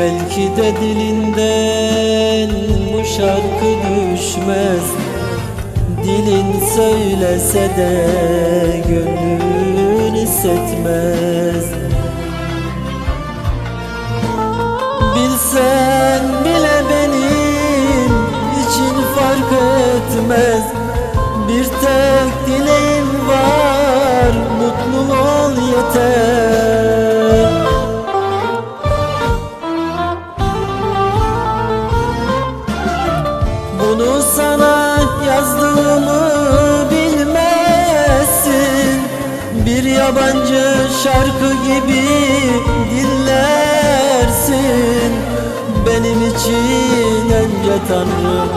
Belki de dilinden bu şarkı düşmez. Dilin söylese de gönlün hissetmez. Bilsen bile benim için fark etmez. Bir tek yazdığımı bilmezsin. Bir yabancı şarkı gibi dinlersin. Benim için önce Tanrım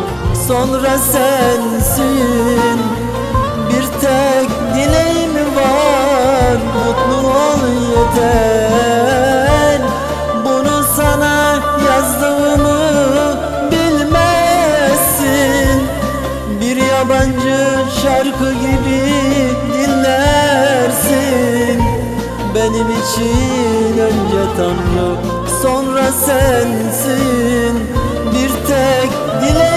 sonra sensin. Bir tek şarkı gibi dinlersin. Benim için önce Tanrı sonra sensin. Bir tek dileğim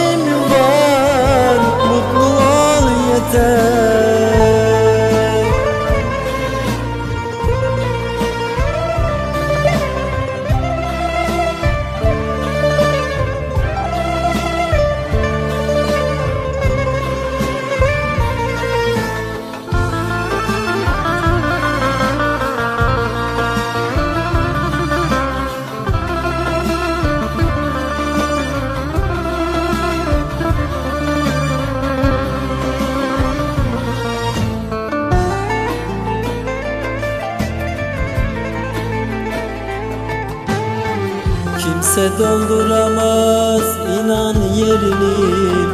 Kimse dolduramaz inan yerini.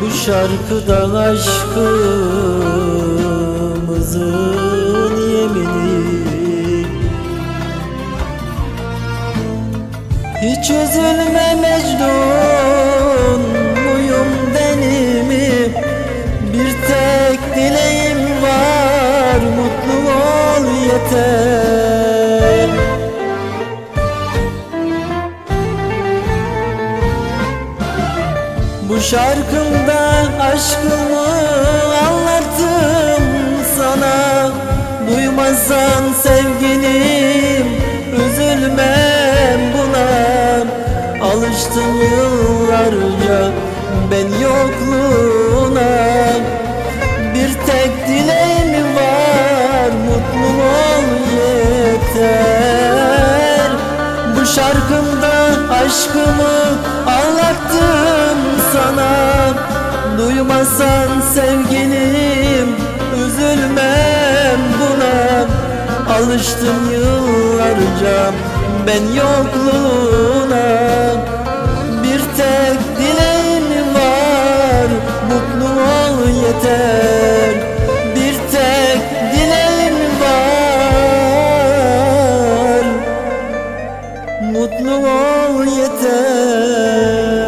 Bu şarkıda aşkımızın yemini. Hiç üzülme Mecnun Bu şarkımda aşkımı anlattım sana. Duymasan sevgilim üzülmem buna. Alıştım yıllarca ben yokluğuna. Bir tek dileğim var mutlu ol yeter. Bu şarkımda aşkımı Duymazsan sevgilim üzülmem buna. Alıştım yıllarca ben yokluğuna. Bir tek dileğim var mutlu ol yeter. Bir tek dileğim var mutlu ol yeter.